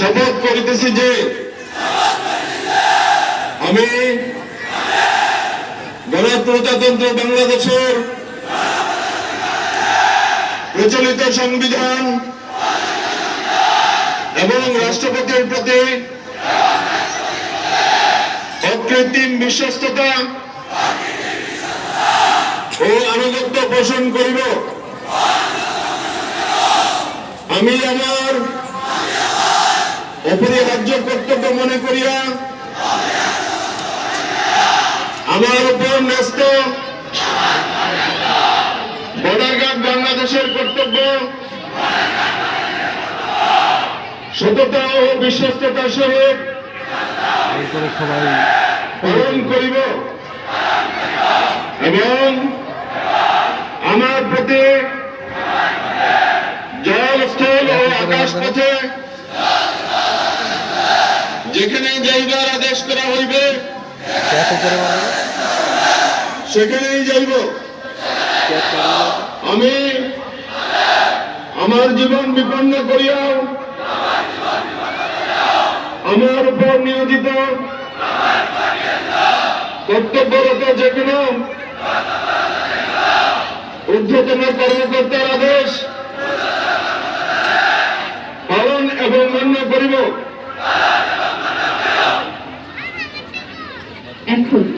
শপথ করিতেছি যে আমি গণপ্রজাতন্ত্র বাংলাদেশের প্রচলিত সংবিধান এবং রাষ্ট্রপতির প্রতি অকৃত্রিম বিশ্বস্ততা ও আনুগত্য পোষণ করিব। আমি আমার অপরিহার্য কর্তব্য মনে করিয়া আমার উপর ন্যস্ত বর্ডার বাংলাদেশের কর্তব্য সততা ও বিশ্বস্ততা সবাই পালন করিব এবং আমার প্রতি জল স্থল ও আকাশ পথে যেখানে যাইবার আদেশ করা হইবে। সেখানেই যাইব। আমি আমার জীবন বিপন্ন করিয়াও আমার উপর নিয়োজিত কর্তব্যরত যে কোনো ঊর্ধ্বতন কর্মকর্তার আদেশ পালন এবং মান্য করিব। and coaching.